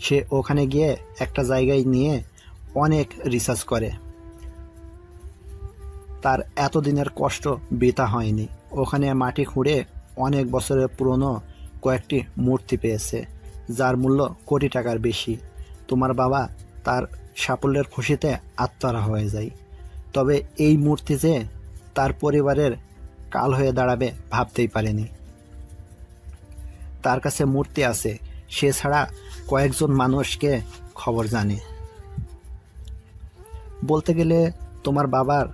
সে ওখানে গিয়ে একটা জায়গায় নিয়ে অনেক রিসার্চ করে। তার এতদিনের কষ্ট বৃথা হয়নি। ওখানে মাটি খুঁড়ে অনেক বছরের পুরনো কয়েকটি মূর্তি পেয়েছে, যার মূল্য কোটি টাকার বেশি। তোমার বাবা তার সাফল্যের খুশিতে আত্মারা হয়ে যায়। তবে এই মূর্তি যে তার পরিবারের কাল হয়ে দাঁড়াবে ভাবতেই পারেনি। তার কাছে মূর্তি আছে। সে ছাড়া কয়েকজন মানুষকে খবর জানে। বলতে গেলে তোমার বাবার,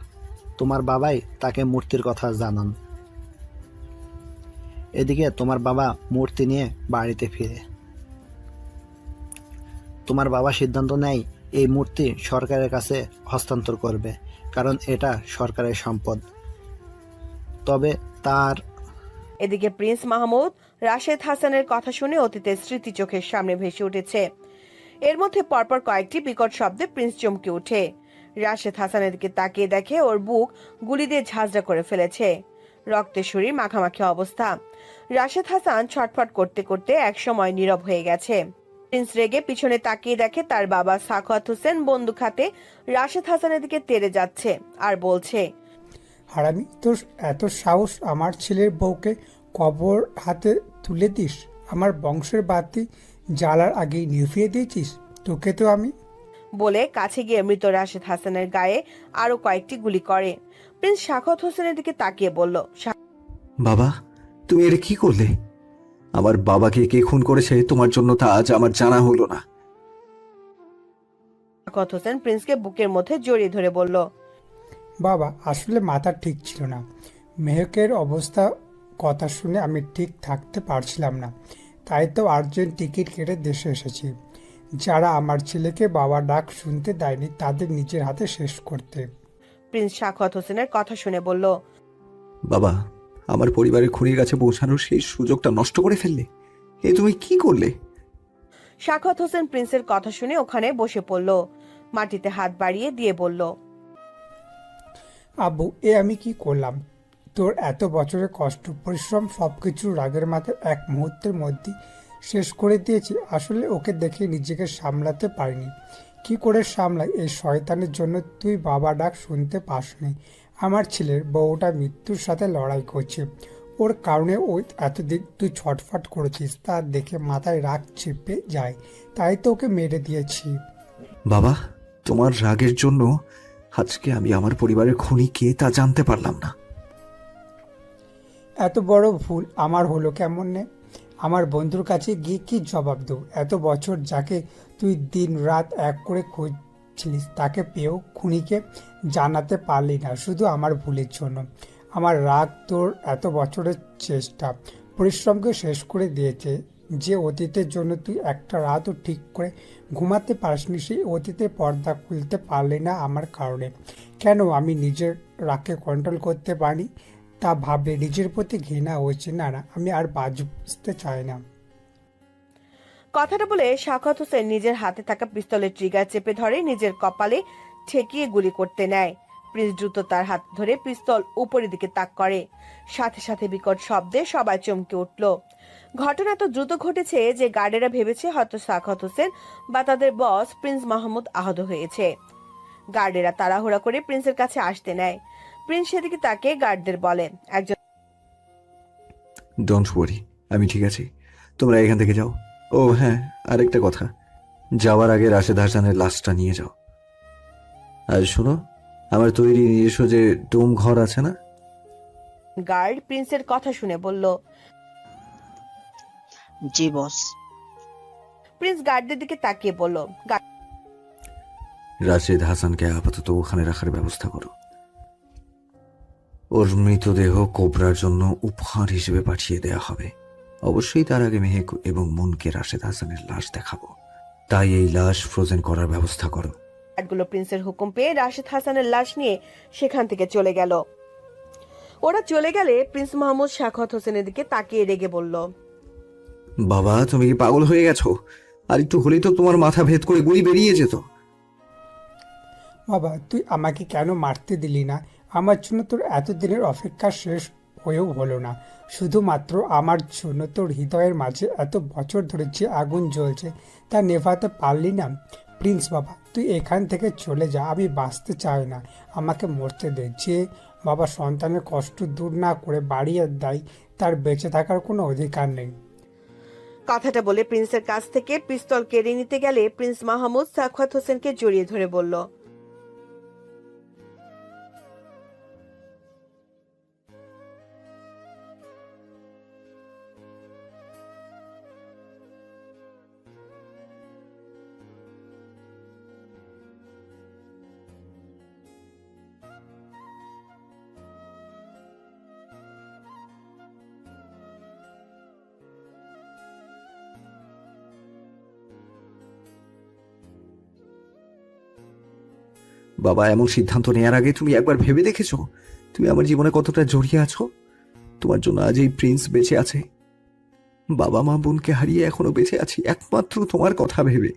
তোমার বাবাই তাকে মূর্তির কথা জানান। এদিকে তোমার বাবা মূর্তি নিয়ে বাড়িতে ফিরে। তোমার বাবা সিদ্ধান্ত নেয় এই মূর্তি সরকারের কাছে হস্তান্তর করবে, কারণ এটা সরকারের সম্পদ। তবে তার এদিকে প্রিন্স মাহমুদ রাশেদ হাসানের কথা শুনে অতীতের স্মৃতি চোখের সামনে ভেসে উঠেছে। এর মধ্যে পরপর কয়েকটি বিকট শব্দে প্রিন্স চমকে ওঠে। রাশেদ হাসানের দিকে তাকিয়ে দেখে ওর বুক গুলি দিয়ে ঝাঁঝরা করে ফেলেছে। রক্তের শরীর মাখামাখি অবস্থা। রাশেদ হাসান ছটফট করতে করতে একসময় নীরব হয়ে গেছে। প্রিন্স রেগে পিছনে তাকিয়ে দেখে তার বাবা সাখাত হোসেন বন্দুক হাতে রাশেদ হাসানের দিকে তেড়ে যাচ্ছে আর বলছে, হারামি, তোর এত সাহস আমার ছেলের বউকে কবর হাতে তুলে দিস। আমার বংশের বাতি জ্বালার আগেই নিভিয়ে দিয়েছিস। তোকে তো আমি। বলে কাছে গিয়ে মৃত রাশেদ হাসানের গায়ে আরও কয়েকটি গুলি করে। প্রিন্স শাখত হোসেনের দিকে তাকিয়ে বলল বাবা তুমি এটা কি করলে? আমার বাবাকে কে খুন করেছে তোমার জন্য তা আজ আমার জানা হলো না। শাখত হোসেন প্রিন্সকে বুকের মধ্যে জড়িয়ে ধরে বলল বাবা আসলে মাথা ঠিক ছিল না। মেহকের অবস্থা কথা শুনে আমি ঠিক থাকতে পারছিলাম না। তাই তো আর্জেন্ট টিকিট কেটে দেশে এসেছি। যারা আমার ছেলেকে বাবা ডাক শুনতে দেয়নি তাদের নিজের হাতে শেষ করতে। প্রিন্স শাখত হোসেনের কথা শুনে বলল বাবা আমার পরিবারের খুনির কাছে পৌঁছানোর সেই সুযোগটা নষ্ট করে ফেললে? এ তুমি কি করলে? শাখত হোসেন প্রিন্সের কথা শুনে ওখানে বসে পড়ল মাটিতে হাত বাড়িয়ে দিয়ে বলল আব্বু এ আমি কি করলাম? তোর এত বছরের কষ্ট, পরিশ্রম সব কিছু রাগের মাথায় এক মুহূর্তের মধ্যে শেষ করে দিয়েছি। আসলে ওকে দেখে নিজেকে সামলাতে পারিনি। কি করে সামলাই? এই শয়তানের জন্য তুই বাবা ডাক শুনতে পাসনি। আমার ছেলের বউটা মৃত্যুর সাথে লড়াই করছে। ওর কারণে ওই এতদিন তুই ছটফট করেছিস, তা দেখে মাথায় রাগ চেপে যায়। তাই তো ওকে মেরে দিয়েছি। বাবা, তোমার রাগের জন্য আজকে আমি আমার পরিবারের খুনি কে তা জানতে পারলাম না। এত বড় ভুল আমার হলো কেমন? নে আমার বন্ধুর কাছে গিয়ে কি জবাব দেব? এত বছর যাকে তুই দিন রাত এক করে খুঁজছিলিস, তাকে পেয়েও খুনিকে জানাতে পারলি না, শুধু আমার ভুলের জন্য। আমার রাগ তোর এত বছরের চেষ্টা, পরিশ্রমকে শেষ করে দিয়েছে যে অতীতের জন্য তুই একটা রাতও ঠিক করে ঘুমাতে পারিসনি, সেই অতীতের পর্দা খুলতে পারলি না আমার কারণে। কেন আমি নিজের রাগকে কন্ট্রোল করতে পারি তা ভাবলে নিজের প্রতি ঘৃণা হয়েছে। না না, আমি আর বাজতে চাই না। কথাটা বলে শাখত হোসেন নিজের হাতে থাকা পিস্তলের ট্রিগার চেপে ধরে, নিজের কপালে ঠেকিয়ে গুলি করতে নেয়। প্রিন্স দ্রুত তার হাত ধরে পিস্তল উপরের দিকে তাক করে। সাথে সাথে বিকট শব্দে সবাই চমকে উঠল। ঘটনা তো দ্রুত ঘটেছে যে গার্ডেরা ভেবেছে হয়তো সাখাত হোসেন বা তাদের বস প্রিন্স মাহমুদ আহত হয়েছে। গার্ডেরা তাড়াহুড়া করে প্রিন্সের কাছে আসতে নেয়। প্রিন্স সেদিকে তাকে গার্ডদের বলে একজন ডোন্ট ওয়ারি আমি ঠিক আছি। তোমরা এখান থেকে যাও। ও হ্যাঁ আরেকটা কথা। যাওয়ার আগে রাশেদ হাসানের লাশটা নিয়ে যাও। আর শোনো আমার তৈরি নিজস্ব যে ডোম ঘর আছে না? গার্ড প্রিন্সের কথা শুনে বলল জি বস। প্রিন্স গার্ডদের দিকে তাকিয়ে বলল রাশেদ হাসানকে আপাতত ওখানে রাখার ব্যবস্থা করো। ওর মৃতদেহ কোবরার জন্য উপহার হিসেবে পাঠিয়ে দেয়া হবে। অবশ্যই তার আগে মেহেক এবং মনকে রাশেদ হাসানের লাশ দেখাবো। তাই এই লাশ ফ্রোজেন করার ব্যবস্থা করো। গার্ডগুলো প্রিন্সের হুকুম পেয়ে রাশেদ হাসানের লাশ নিয়ে সেখান থেকে চলে গেল। ওরা চলে গেলে প্রিন্স মোহাম্মদ শাখত হোসেনের দিকে তাকিয়ে রেগে বলল বাবা তুমি কি পাগল হয়ে গেছো? আর একটু হলেই তো তোমার মাথা ভেদ করে গুলি বেরিয়ে যেত। বাবা তুই আমাকে কেন মারতে দিলি না? আমার জন্য তোর এতদিনের অপেক্ষা শেষ হয়েও হলো না। শুধুমাত্র আমার জন্য তোর হৃদয়ের মাঝে এত বছর ধরে যে আগুন জ্বলছে তা নেভাতে পারলি না। প্রিন্স বাবা, তুই এখান থেকে চলে যা, আমি বাঁচতে চাই না। আমাকে মরতে দে। যে বাবা সন্তানের কষ্ট দূর না করে বাড়িয়ে দেয়, তার বেঁচে থাকার কোনো অধিকার নেই। কথাটা বলে প্রিন্সের কাছ থেকে পিস্তল কেড়ে নিতে গেলে প্রিন্স মাহমুদ সাখাত হোসেনকে জড়িয়ে ধরে বলল বাবা, এমন সিদ্ধান্ত নেওয়ার আগে তুমি একবার ভেবে দেখেছ? তুমি আমার জীবনে কতটা জড়িয়ে আছো? তোমার জন্য আজ এই প্রিন্স বেঁচে আছে। বাবা মা বোনকে হারিয়ে এখনও বেঁচে আছি, একমাত্র তোমার কথা ভেবে।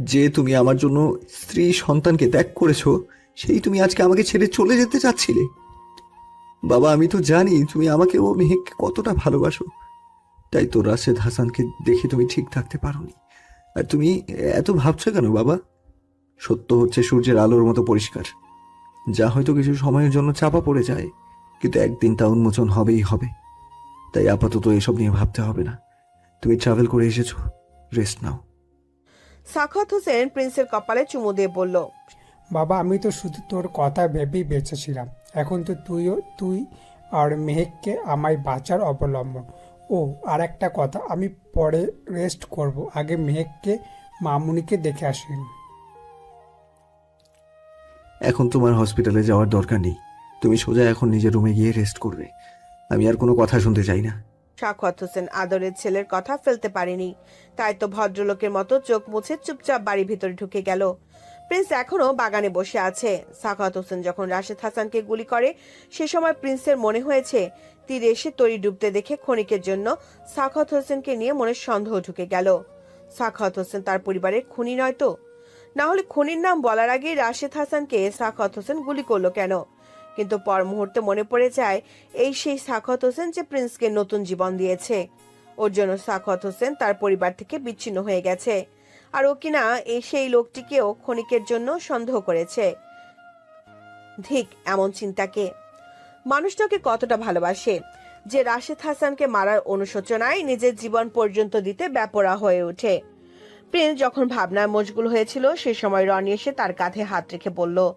যে তুমি আমার জন্য স্ত্রী সন্তানকে ত্যাগ করেছ, সেই তুমি আজকে আমাকে ছেড়ে চলে যেতে চাচ্ছিলে। বাবা, আমি তো জানি তুমি আমাকে ও মেহেককে কতটা ভালোবাসো। তাই তো রাশেদ হাসানকে দেখে তুমি ঠিক থাকতে পারোনি। আর তুমি এত ভাবছ কেন বাবা? সত্য হচ্ছে সূর্যের আলোর মতো পরিষ্কার। যা হয়তো কিছু সময়ের জন্য চাপা পড়ে যায় কিন্তু একদিন তা উন্মোচন হবেই হবে। তাই আপাতত এসব নিয়ে ভাবতে হবে না। তুমি ট্রাভেল করে এসেছ। রেস্ট নাও। সাখাত হোসেন প্রিন্সের কপালে চুমু দিয়ে বলল বাবা আমি তো শুধু তোর কথা ভেবেই বেঁচেছিলাম। এখন তো তুইও তুই আর মেহেককে আমায় বাঁচার অবলম্বন। ও আর একটা কথা আমি পরে রেস্ট করব। আগে মেহেককে মামুনিকে দেখে আসি এখন তোমার হসপিটালে যাওয়ার দরকার নেই। তুমি সোজা এখন নিজের রুমে গিয়ে রেস্ট করবে। আমি আর কোনো কথা শুনতে চাই না। সাখাত হোসেন আদরের ছেলের কথা ফেলতে পারেনি। তাই তো ভদ্রলোকের মতো চোখ মুছে চুপচাপ বাড়ির ভিতরে ঢুকে গেল। প্রিন্স এখনও বাগানে বসে আছে। সাখাত হোসেন যখন রাশেদ হাসানকে গুলি করে, সে সময় প্রিন্সের মনে হয়েছে, তীর এসে তরি ডুবতে দেখে ক্ষণিকের জন্য সাখাত হোসেনকে নিয়ে মনে সন্দেহ ঢুকে গেল। সাখাত হোসেন তার পরিবারের খুনি নয় তো? না হলে খুনির নাম বলার আগেই রাশেদ হাসানকে সাখাত হোসেন গুলি করল কেন? কিন্তু পর মুহূর্তে মনে পড়ে যায়, এই সেই সাখাত হোসেন যে প্রিন্সকে নতুন জীবন দিয়েছে। ওর জন্য সাখাত হোসেন তার পরিবার থেকে বিচ্ছিন্ন হয়ে গেছে। আর ও কিনা এই সেই লোকটিকেও ক্ষণিকের জন্য সন্দেহ করেছে। ধিক এমন চিন্তাকে। মানুষটাকে কতটা ভালোবাসে। যে রাশেদ হাসানকে মারার অনুশোচনায় নিজের জীবন পর্যন্ত দিতে ব্যাপরা হয়ে ওঠে। প্রিন্স যখন ভাবনায় মশগুল হয়েছিল সে সময় রনি এসে তার কাঁধে হাত রেখে বলল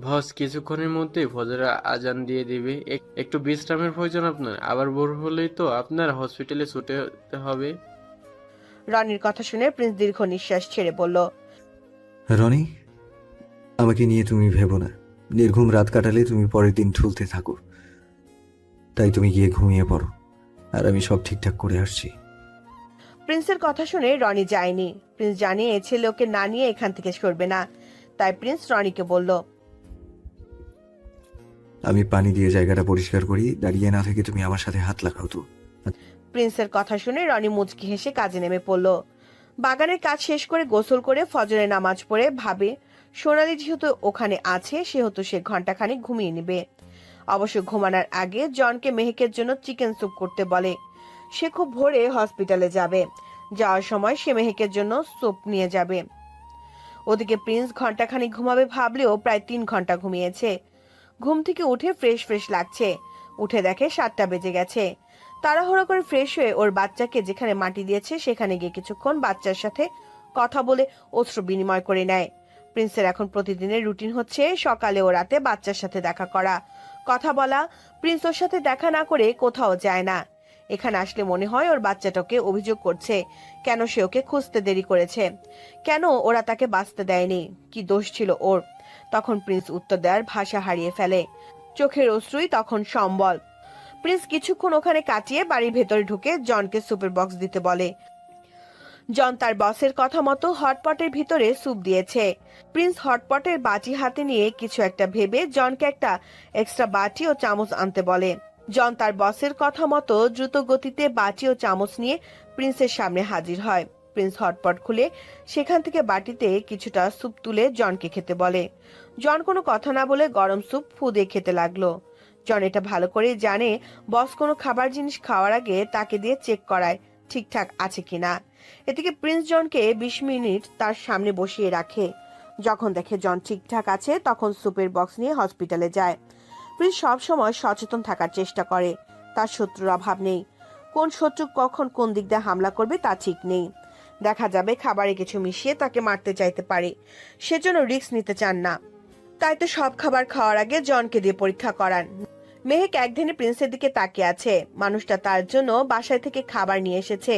বস কিছুক্ষণের মধ্যে ফজর আজান দিয়ে দিবে। এক- একটু বিশ্রামের প্রয়োজন আপনার। আবার ভোর হলেই তো আপনার হসপিটালে ছুটে যেতে হবে। রনির কথা শুনে প্রিন্স দীর্ঘ নিঃশ্বাস ছেড়ে বলল রনি আমাকে নিয়ে তুমি ভেবো না। নির্ঘুম রাত কাটালে তুমি পরের দিন ঠুলতে থাকো। তাই তুমি গিয়ে ঘুমিয়ে পড়ো। আর আমি সব ঠিকঠাক করে আসছি। প্রিন্সের কথা শুনে রনি যায়নি। প্রিন্স জানিয়ে ছেলে ওকে না নিয়ে এখান থেকে সরবে না। তাই প্রিন্স রনিকে বলল আমি পানি দিয়ে জায়গাটা পরিষ্কার করি দাঁড়িয়ে না থেকে তুমি আমার সাথে হাত লাগাও তো। প্রিন্সের কথা শুনে রনি মুচকি হেসে কাজে নেমে পড়ল। বাগানের কাজ শেষ করে গোসল করে ফজরের নামাজ পড়ে ভাবে সোনালি যেহেতু ওখানে আছে সেহেতু সে ঘন্টাখানিক ঘুমিয়ে নেবে। অবশ্য ঘুমানোর আগে জনকে মেহেকের জন্য চিকেন স্যুপ করতে বলে। সে খুব ভোরে হসপিটালে যাবে। যাওয়ার সময় সে মেহেকের জন্য স্যুপ নিয়ে যাবে। ওদিকে প্রিন্স ঘন্টাখানিক ঘুমাবে ভাবলেও প্রায় তিন ঘণ্টা ঘুমিয়েছে। ঘুম থেকে উঠে ফ্রেশ ফ্রেশ লাগছে। উঠে দেখে সাতটা বেজে গেছে। তাড়াহুড়ো করে ফ্রেশ হয়ে ওর বাচ্চাকে যেখানে মাটি দিয়েছে সেখানে গিয়ে কিছুক্ষণ বাচ্চার সাথে কথা বলে অস্ত্র বিনিময় করে নেয়। প্রিন্সের এখন প্রতিদিনের রুটিন হচ্ছে সকালে ও রাতে বাচ্চার সাথে দেখা করা। কথা বলা, প্রিন্স ওর সাথে দেখা না করে কোথাও যায় না। এখানে আসলে মনে হয় ওর বাচ্চাটাকে অভিযোগ করছে। কেন সে ওকে খুঁজতে দেরি করেছে? কেন ওরা তাকে বাঁচতে দেয়নি? কি দোষ ছিল ওর? তখন প্রিন্স উত্তর দেওয়ার ভাষা হারিয়ে ফেলে। চোখের অশ্রুই তখন সম্বল। প্রিন্স কিছুক্ষণ ওখানে কাটিয়ে বাড়ির ভেতরে ঢুকে জনকে সুপের বক্স দিতে বলে। জন তার বসের কথা মতো হটপটের ভিতরে স্যুপ দিয়েছে। প্রিন্স হটপটের বাটি হাতে নিয়ে কিছু একটা ভেবে জনকে একটা এক্সট্রা বাটি ও চামচ আনতে বলে। জন তার বসের কথা মতো দ্রুত গতিতে বাটি ও চামচ নিয়ে প্রিন্সের সামনে হাজির হয়। প্রিন্স হটপট খুলে সেখান থেকে বাটিতে কিছুটা স্যুপ তুলে জনকে খেতে বলে। জন কোনো কথা না বলে গরম স্যুপ ফু দিয়ে খেতে লাগল। জন এটা ভালো করে জানে বস কোনো খাবার জিনিস খাওয়ার আগে তাকে দিয়ে চেক করায় ঠিকঠাক আছে কিনা এদিকে প্রিন্স জনকে বিশ মিনিট তার সামনে বসিয়ে রাখে। যখন দেখে জন ঠিকঠাক আছে, তখন সুপের বক্স নিয়ে হসপিটালে যায়। প্রিন্স সবসময় সচেতন থাকার চেষ্টা করে। তার শত্রুর অভাব নেই। কোন শত্রু কখন কোন দিক দিয়ে হামলা করবে তা ঠিক নেই। দেখা যাবে খাবারে কিছু মিশিয়ে তাকে মারতে চাইতে পারে। সেজন্য রিস্ক নিতে চান না। তাই তো সব খাবার খাওয়ার আগে জনকে দিয়ে পরীক্ষা করান। মেহেক একদিনে প্রিন্সের দিকে তাকিয়ে আছে। মানুষটা তার জন্য বাসায় থেকে খাবার নিয়ে এসেছে,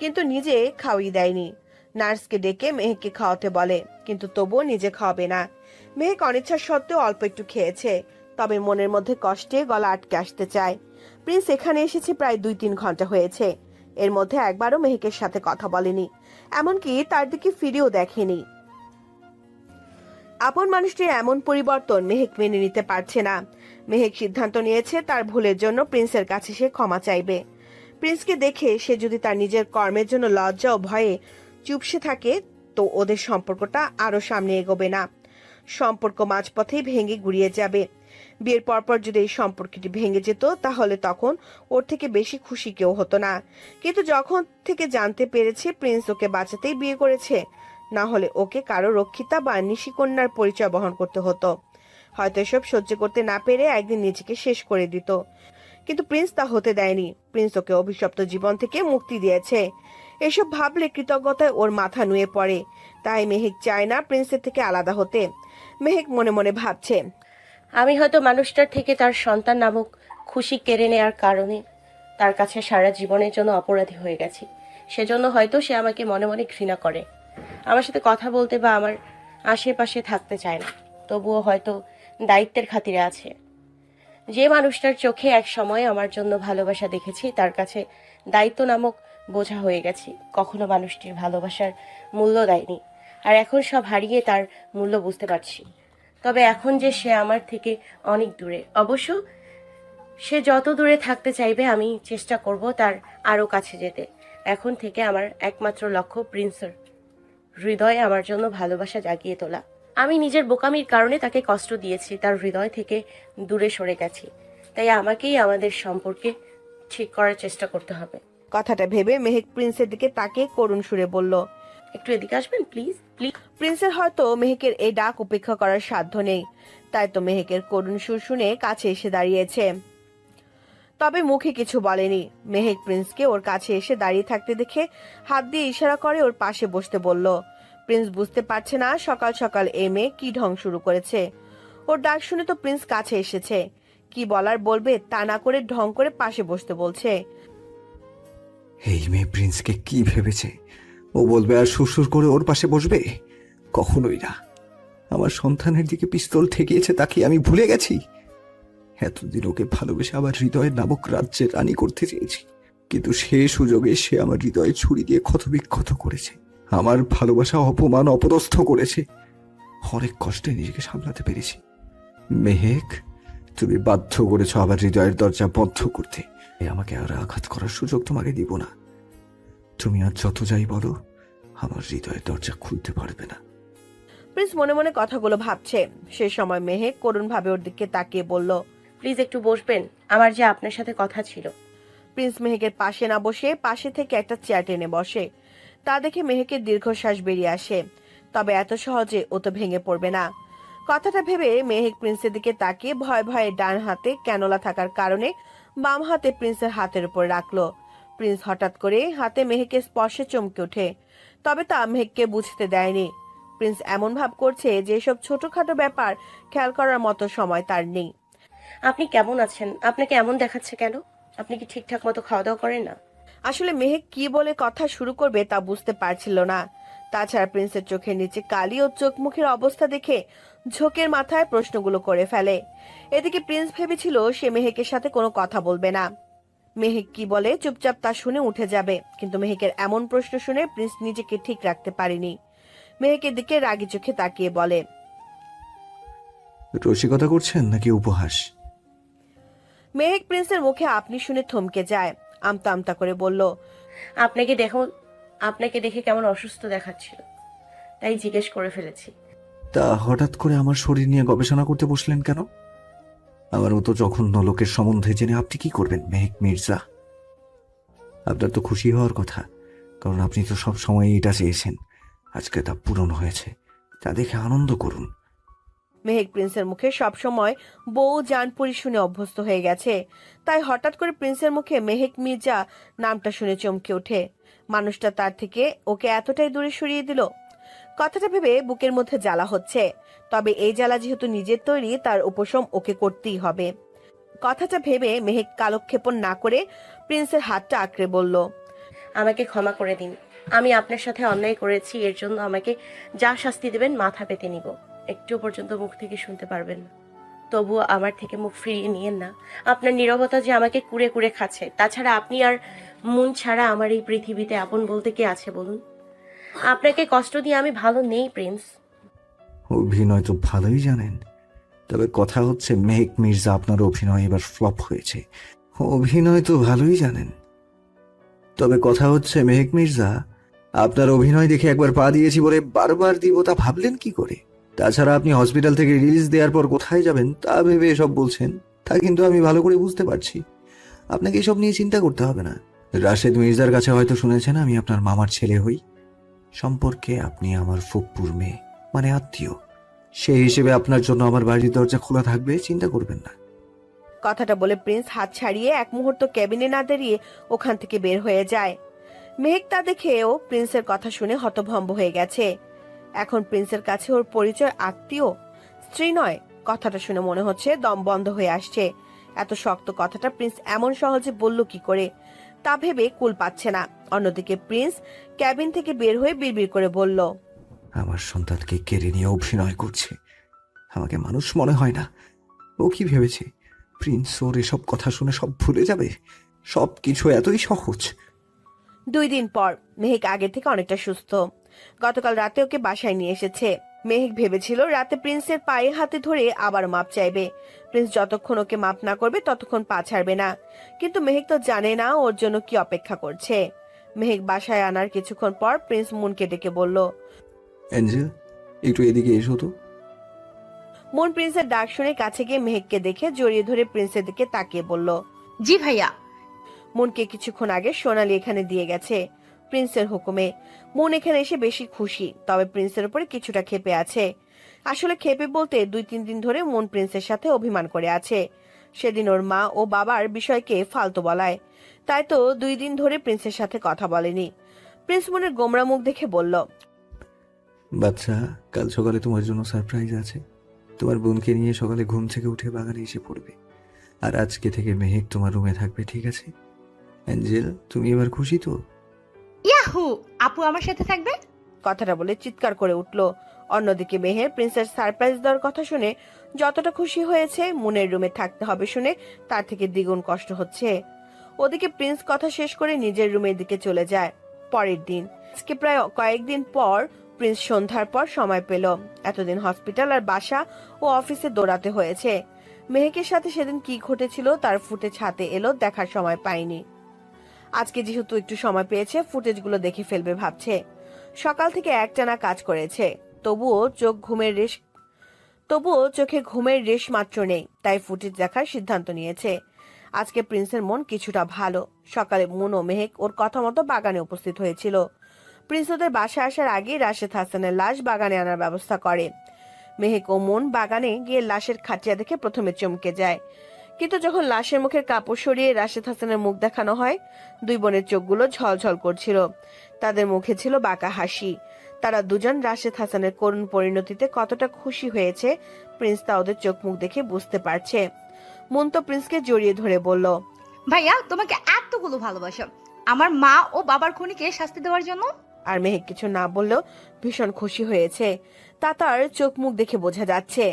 কিন্তু নিজে খাওয়ই দেয়নি। নার্সকে ডেকে মেহেককে খাওয়াতে বলে, কিন্তু তবুও নিজে খাওয়াবে না। মেহেক অনিচ্ছা সত্ত্বেও অল্প একটু খেয়েছে। তবে মনের মধ্যে কষ্টে গলা আটকে আসতে চায়। প্রিন্স এখানে এসেছে প্রায় দুই তিন ঘণ্টা হয়েছে। এর মধ্যে একবারও মেহেকের সাথে কথা বলেনি, এমনকি তার দিকে ফিরেও দেখেনি। আপন মানুষটির এমন পরিবর্তন মেহেক মেনে নিতে পারছে না। মেহেক সিদ্ধান্ত নিয়েছে তার ভুলের জন্য প্রিন্সের কাছে সে ক্ষমা চাইবে। প্রিন্সকে দেখে সে যদি তার নিজের কর্মের জন্য লজ্জা ও ভয়ে চুপসে থাকে, তো ওদের সম্পর্কটা আরও সামনে এগোবে না। সম্পর্ক মাঝপথেই ভেঙে গুড়িয়ে যাবে। বিয়ের পরপর যদি এই সম্পর্কটি ভেঙে যেত, তাহলে তখন ওর থেকে বেশি খুশি কেউ হতো না। কিন্তু যখন থেকে জানতে পেরেছে প্রিন্স ওকে বাঁচাতেই বিয়ে করেছে, না হলে ওকে কারও রক্ষিতা বা নিশিকন্যার পরিচয় বহন করতে হতো। হয়তো এসব সহ্য করতে না পেরে একদিন নিজেকে শেষ করে দিত। কিন্তু প্রিন্স তা হতে দেয়নি। প্রিন্স ওকে অভিশপ্ত জীবন থেকে মুক্তি দিয়েছে। এসব ভাবলে কৃতজ্ঞতায় ওর মাথা নুয়ে পড়ে। তাই মেহেক চায় না প্রিন্সের থেকে আলাদা হতে। মেহেক মনে মনে ভাবছে আমি হয়তো মানুষটার থেকে তার সন্তান নামক খুশি কেড়ে নেওয়ার কারণে তার কাছে সারা জীবনের জন্য অপরাধী হয়ে গেছি। সেজন্য হয়তো সে আমাকে মনে মনে ঘৃণা করে। আমার সাথে কথা বলতে বা আমার আশেপাশে থাকতে চায় না। তবুও হয়তো দায়িত্বের খাতিরে আছে। যে মানুষটার চোখে এক সময় আমার জন্য ভালোবাসা দেখেছি, তার কাছে দায়িত্ব নামক বোঝা হয়ে গেছি। কখনো মানুষটির ভালোবাসার মূল্য দেয়নি। আর এখন সব হারিয়ে তার মূল্য বুঝতে পারছি। তবে এখন যে সে আমার থেকে অনেক দূরে। অবশ্য সে যত দূরে থাকতে চাইবে আমি চেষ্টা করব তার আরও কাছে যেতে। এখন থেকে আমার একমাত্র লক্ষ্য প্রিন্সের হৃদয়ে আমার জন্য ভালোবাসা জাগিয়ে তোলা। আমি নিজের বোকামির কারণে তাকে কষ্ট দিয়েছি তার হৃদয় থেকে দূরে সরে গেছি। তাই আমাকেই আমাদের সম্পর্কে ঠিক করার চেষ্টা করতে হবে। কথাটা ভেবে মেহেক প্রিন্সের দিকে তাকে করুণ সুরে বলল একটু এদিকে আসবেন প্লিজ প্লিজ। প্রিন্সের হয়তো মেহেকের এই ডাক উপেক্ষা করার সাধ্য নেই। তাই তো মেহেকের করুণ সুর শুনে কাছে এসে দাঁড়িয়েছে। তবে মুখে কিছু বলেনি। মেহেক প্রিন্সকে ওর কাছে এসে দাঁড়িয়ে থাকতে দেখে হাত দিয়ে ইশারা করে ওর পাশে বসতে বলল, প্রিন্স বুঝতে পারছে না সকাল সকাল এই মেয়ে কি ঢং শুরু করেছে। ওর ডাক শুনে তো প্রিন্স কাছে এসেছে। কি বলার বলবে তা না করে ঢং করে পাশে বসতে বলছে। এই মেয়ে প্রিন্সকে কি ভেবেছে? ও বলবে আর শ্বশুর করে ওর পাশে বসবে? কখনোই না। আমার সন্তানের দিকে পিস্তল ঠেকিয়েছে তাকে আমি ভুলে গেছি। এতদিন ওকে ভালোবেসে আবার হৃদয়ের নামক রাজ্যে রানী করতে চেয়েছি। কিন্তু সে সুযোগে সে আমার হৃদয়ে ছুরি দিয়ে ক্ষতবিক্ষত করেছে। আমার ভালোবাসা অপমান অপদস্থ করেছে। অনেক কষ্টে নিজেকে সামলাতে পেরেছি। মেহেক, তুমি বাধ্য করেছ আবার হৃদয়ের দরজা বন্ধ করতে। আমাকে আর আঘাত করার সুযোগ তোমাকে দিব না। তুমি আর যত যাই বলো, আমার হৃদয়ের দরজা খুলতে পারবে না। প্রিন্স মনে মনে কথাগুলো ভাবছে। সে সময় মেহেক করুণ ভাবে ওর দিকে তাকিয়ে বলল প্লিজ একটু বসবেন আমার যে আপনার সাথে কথা ছিল। প্রিন্স মেহেকের পাশে না বসে পাশে থেকে একটা চেয়ার টেনে বসে। তা দেখে মেহেকের দীর্ঘশ্বাস বেরিয়ে আসে। তবে এত সহজে ও তো ভেঙে পড়বে না। কথাটা ভেবে মেহেক প্রিন্সের দিকে তাকিয়ে ভয় ভয়ে ডান হাতে ক্যানোলা থাকার কারণে বাম হাতে প্রিন্সের হাতের উপর রাখল। প্রিন্স হঠাৎ করে হাতে মেহেকে স্পর্শে চমকে ওঠে। তবে তা মেহেককে বুঝতে দেয়নি। প্রিন্স এমন ভাব করছে যে এসব ছোটখাটো ব্যাপার খেয়াল করার মতো সময় তার নেই। আপনি কেমন আছেন? আপনাকে এমন দেখাচ্ছে কেন? আপনি কি ঠিকঠাক মতো খাওয়া দাওয়া করেন না? আসলে মেহেক কি বলে কথা শুরু করবে তা বুঝতে পারছিল না। তাছাড়া প্রিন্সের চোখের নিচে কালি ও চোখ মুখের অবস্থা দেখে ঝোঁকের মাথায় প্রশ্নগুলো করে ফেলে। এদিকে প্রিন্স ভেবেছিল সে মেহেকের সাথে কোনো কথা বলবে না। মেহেক কি বলে চুপচাপ তা শুনে উঠে যাবে কিন্তু মেহেকের এমন প্রশ্ন শুনে প্রিন্স নিজেকে ঠিক রাখতে পারেনি। মেহেকের দিকে রাগি চোখে তাকিয়ে বলে রসিকতা করছেন নাকি উপহাস? মেহেক প্রিন্সের মুখে আপনি শুনে থমকে যায় আমতা আমতা করে বলল আপনাকে দেখো আপনাকে দেখে কেমন অসুস্থ দেখাচ্ছিল। তাই জিজ্ঞেস করে ফেলেছি। তা হঠাৎ করে আমার শরীর নিয়ে গবেষণা করতে বসলেন কেন? আমার মতো জঘন্য লোকের সম্বন্ধে জেনে আপনি কি করবেন মেহেক মির্জা? আপনার তো খুশি হওয়ার কথা কারণ আপনি তো সব সময় এটা চেয়েছেন আজকে তা পূরণ হয়েছে। তা দেখে আনন্দ করুন। মেহেক প্রিন্সের মুখে সবসময় বউ জানপুরি শুনে অভ্যস্ত হয়ে গেছে। তাই হঠাৎ করে প্রিন্সের মুখে মেহেক মির্জা নামটা শুনে চমকে ওঠে। মানুষটা তার থেকে ওকে এতটাই দূরে সরিয়ে দিল। কথাটা ভেবে বুকের মধ্যে জ্বালা হচ্ছে। তবে এই জ্বালা যেহেতু নিজের তৈরি তার উপশম ওকে করতেই হবে। কথাটা ভেবে মেহেক কালক্ষেপণ না করে প্রিন্সের হাতটা আঁকড়ে বলল আমাকে ক্ষমা করে দিন। আমি আপনার সাথে অন্যায় করেছি, এর জন্য আমাকে যা শাস্তি দেবেন মাথা পেতে নিব। একটু পর্যন্ত মুখ থেকে শুনতে পারবেন। না তবুও আমার থেকে মুখ ফিরিয়ে নিয়েন না। আপনার নীরবতা যে আমাকে কুড়ে কুড়ে খাচ্ছে, তাছাড়া আপনি আর মন ছাড়া আমার এই পৃথিবীতে আপন বলতে কে আছে বলুন? আপনাকে কষ্ট দিয়ে আমি ভালো নেই, প্রিন্স। অভিনয় তো ভালোই জানেন। তবে কথা হচ্ছে মেহেক মির্জা আপনার অভিনয় এবার ফ্লপ হয়েছে। অভিনয় তো ভালোই জানেন। তবে কথা হচ্ছে মেহেক মির্জা আপনার অভিনয় দেখে একবার পা দিয়েছি বলে বারবার দিব, তা ভাবলেন কি করে? তাছাড়া আপনি হসপিটাল থেকে রিলিজ দেওয়ার পর কোথায় যাবেন, তা ভেবে এসব বলছেন, তা কিন্তু আমি ভালো করে বুঝতে পারছি। আপনাকে এসব নিয়ে চিন্তা করতে হবে না। রাশেদ মির্জার কাছে হয়তো শুনেছেন আমি আপনার মামার ছেলে হই। সম্পর্কে আপনি আমার ফুকপুর মেয়ে মানে আত্মীয়। সেই হিসেবে আপনার জন্য আমার বাড়ির দরজা খোলা থাকবে, চিন্তা করবেন না। কথাটা বলে প্রিন্স হাত ছাড়িয়ে এক মুহূর্ত ক্যাবিনে না দাঁড়িয়ে ওখান থেকে বের হয়ে যায়। মেহেক তা দেখেও প্রিন্সের কথা শুনে হতভম্ব হয়ে গেছে। এখন প্রিন্সের কাছে ওর পরিচয় আত্মীয়, স্ত্রী নয়, কথাটা শুনে মনে হচ্ছে দম বন্ধ হয়ে আসছে। এত শক্ত কথাটা প্রিন্স এমন সহজে বলল কি করে? তা ভেবে কুল পাচ্ছে না। অন্যদিকে প্রিন্স ক্যাবিন থেকে বের হয়ে বিড়বিড় করে বলল, আমার সন্তানকে কেড়ে নিয়ে অভিনয় করছে। আমাকে মানুষ মনে হয় না। ও কি ভেবেছে? প্রিন্স ওর এসব কথা শুনে সব ভুলে যাবে? সব কিছু এতই সহজ। দুই দিন পর মেহেক আগের থেকে অনেকটা সুস্থ। গতকাল রাতে ওকে বাসায় নিয়ে এসেছে। মেহেক ভেবেছিল রাতে প্রিন্সের পায়ে হাতে ধরে আবার মাপ চাইবে। প্রিন্স যতক্ষণ ওকে মাপ না করবে ততক্ষণ পা ছাড়বে না। কিন্তু মেহেক তো জানে না ওর জন্য কি অপেক্ষা করছে। মেহেক বাসায় আনার কিছুক্ষণ পর প্রিন্স মুনকে ডেকে বলল অ্যাঞ্জেল একটু এদিকে এসো তো। মুন প্রিন্সের ডাক শুনে কাছে গিয়ে মেহেককে দেখে জড়িয়ে ধরে প্রিন্সের দিকে তাকিয়ে বলল জি ভাইয়া মুনকে কিছুক্ষণ আগে সোনালি এখানে দিয়ে গেছে। প্রিন্সের হুকুমে। মন এখানে এসে বেশি খুশি, তবে প্রিন্সের উপরে কিছুটা ক্ষেপে আছে। আসলে ক্ষেপে বলতে দুই তিন দিন ধরে মন প্রিন্সের সাথে অভিমান করে আছে। সেদিন ওর মা ও বাবার বিষয়কে ফালতু বলায়। তাই তো দুই দিন ধরে প্রিন্সের সাথে কথা বলেনি। প্রিন্স মনের গোমরা মুখ দেখে বলল, বাচ্চা, কাল সকালে তোমার জন্য সারপ্রাইজ আছে। তোমার বোনকে নিয়ে সকালে ঘুম থেকে উঠে বাগানে এসে পড়বে। আর আজকে থেকে মেহেক তোমার রুমে থাকবে, ঠিক আছে? অ্যাঞ্জেল, তুমি এবার খুশি তো? ইয়াহু! আপু আমার সাথে থাকবে? কথাটা বলে চিৎকার করে উঠল। অন্যদিকে মেহের প্রিন্সের সারপ্রাইজ দেওয়ার কথা শুনে যতটা খুশি হয়েছে মুনের রুমে থাকতে হবে শুনে তার থেকে দ্বিগুণ কষ্ট হচ্ছে। ওদিকে প্রিন্স কথা শেষ করে নিজের রুমের দিকে চলে যায়। পরের দিন, আজকে প্রায় কয়েকদিন পর প্রিন্স সন্ধ্যার পর সময় পেল। এতদিন হসপিটাল আর বাসা ও অফিসে দৌড়াতে হয়েছে। মেহেকের সাথে সেদিন কি ঘটেছিল তার ফুটে ছাতে এলো দেখার সময় পায়নি আজকে যেহেতু একটু সময় পেয়েছে, ফুটেজগুলো দেখে ফেলবে ভাবছে। সকাল থেকে একটানা কাজ করেছে। তবুও চোখ ঘুমের রেশ তবুও চোখে ঘুমের রেশ মাত্র নেই, তাই ফুটেজ দেখার সিদ্ধান্ত নিয়েছে। আজকে প্রিন্সের মন কিছুটা ভালো। সকালে মন ও মেহেক ওর কথা মতো বাগানে উপস্থিত হয়েছিল। প্রিন্স ওদের বাসায় আসার আগে রাশেদ হাসানের লাশ বাগানে আনার ব্যবস্থা করে। মেহেক ও মন বাগানে গিয়ে লাশের খাটিয়া দেখে প্রথমে চমকে যায়। কিন্তু যখন লাশের মুখের কাপড় সরিয়ে রাশেদ হাসানের মুখ দেখানো হয় দুই বোনের চোখগুলো ঝলঝল করছিল। তাদের মুখে ছিল বাঁকা হাসি। তারা দুজন রাশেদ হাসানের করুণ পরিণতিতে কতটা খুশি হয়েছে প্রিন্স তা ওদের চোখ মুখ দেখে বুঝতে পারছে। মন তো প্রিন্সকে জড়িয়ে ধরে বলল ভাইয়া তোমাকে এতগুলো ভালোবাসা। আমার মা ও বাবার খুনিকে শাস্তি দেওয়ার জন্য? আর মেহেক কিছু না বললেও ভীষণ খুশি হয়েছে। তা তার চোখ মুখ দেখে বোঝা যাচ্ছে।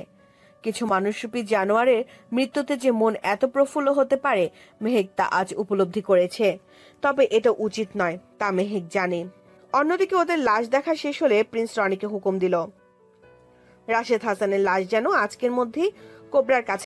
কিছু মানুষরূপী জানোয়ারের মৃত্যুতে যে মন এত প্রফুল্ল হতে পারে, মেহেক তা আজ উপলব্ধি করেছে। তবে এটা উচিত নয়, তা মেহেক জানে। অন্যদিকে ওদের লাশ দেখা শেষ হলে প্রিন্স রনিকে হুকুম দিল। রাশেদ হাসানের লাশ যেন আজকের মধ্যেই কোবরার কাছে